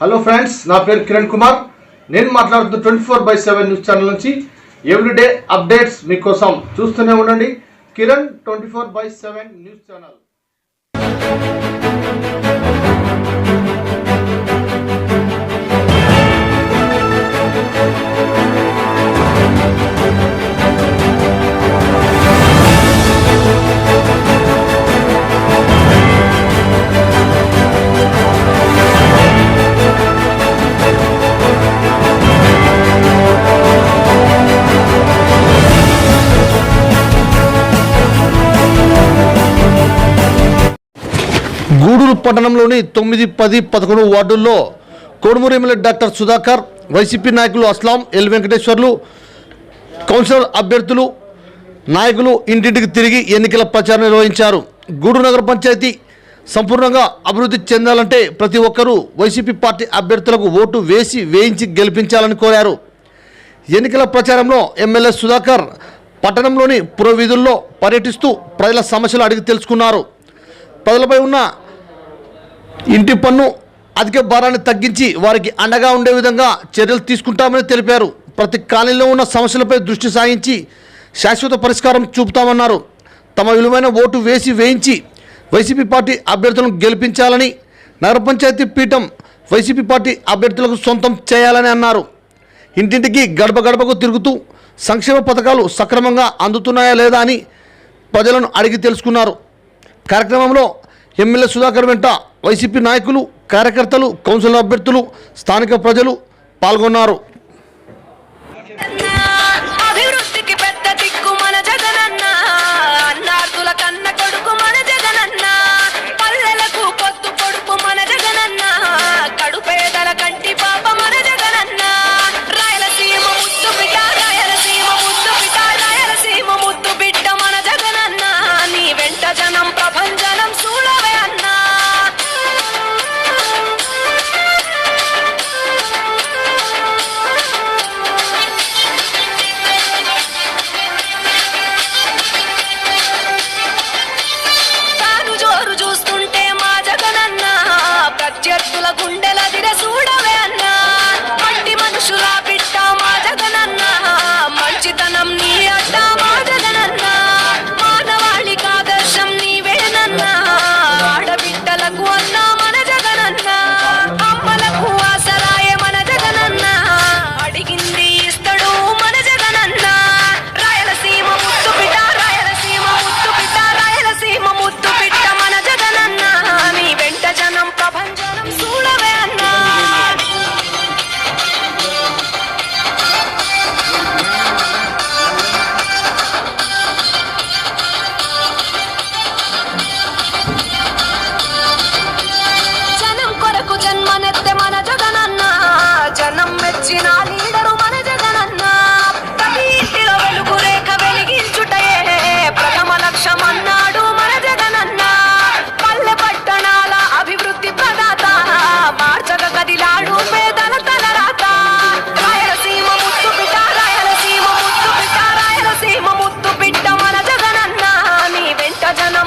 Hello friends నా పేరు కిరణ్ కుమార్. నేను మాట్లాడుతున్న twenty four by seven news channel నుంచి ఎవ్రీడే అప్డేట్స్ మీకోసం చూస్తూనే ఉండండి. Kiran twenty four by seven news channel. Gudur పట్టణంలోని తొమ్మిది పది పదకొండు వార్డుల్లో Kodumuru MLA doctor Sudhakar YCP నాయకులు అస్లాం ఎల్ వెంకటేశ్వర్లు కౌన్సిలర్ అభ్యర్థులు నాయకులు ఇంటింటికి తిరిగి ఎన్నికల ప్రచారం నిర్వహించారు. గూడూరు నగర పంచాయతీ సంపూర్ణంగా అభివృద్ధి చెందాలంటే ప్రతి ఒక్కరూ వైసీపీ పార్టీ అభ్యర్థులకు ఓటు వేసి వేయించి గెలిపించాలని కోరారు. ఎన్నికల ప్రచారంలో ఎమ్మెల్యే సుధాకర్ పట్టణంలోని పురవీధుల్లో పర్యటిస్తూ ప్రజల సమస్యలు అడిగి తెలుసుకున్నారు. ప్రజలపై ఉన్న ఇంటి పన్ను అధిక భారాన్ని తగ్గించి వారికి అండగా ఉండే విధంగా చర్యలు తీసుకుంటామని తెలిపారు. ప్రతి కాలనీలో ఉన్న సమస్యలపై దృష్టి సాగించి శాశ్వత పరిష్కారం చూపుతామన్నారు. తమ విలువైన ఓటు వేసి వేయించి వైసీపీ పార్టీ అభ్యర్థులను గెలిపించాలని నగర పంచాయతీ పీఠం వైసీపీ పార్టీ అభ్యర్థులకు సొంతం చేయాలని అన్నారు. ఇంటింటికి గడప గడపకు తిరుగుతూ సంక్షేమ పథకాలు సక్రమంగా అందుతున్నాయా లేదా అని ప్రజలను అడిగి తెలుసుకున్నారు. కార్యక్రమంలో ఎమ్మెల్యే సుధాకర్ వెంట వైసీపీ నాయకులు కార్యకర్తలు కౌన్సిల్ అభ్యర్థులు స్థానిక ప్రజలు పాల్గొన్నారు. Raja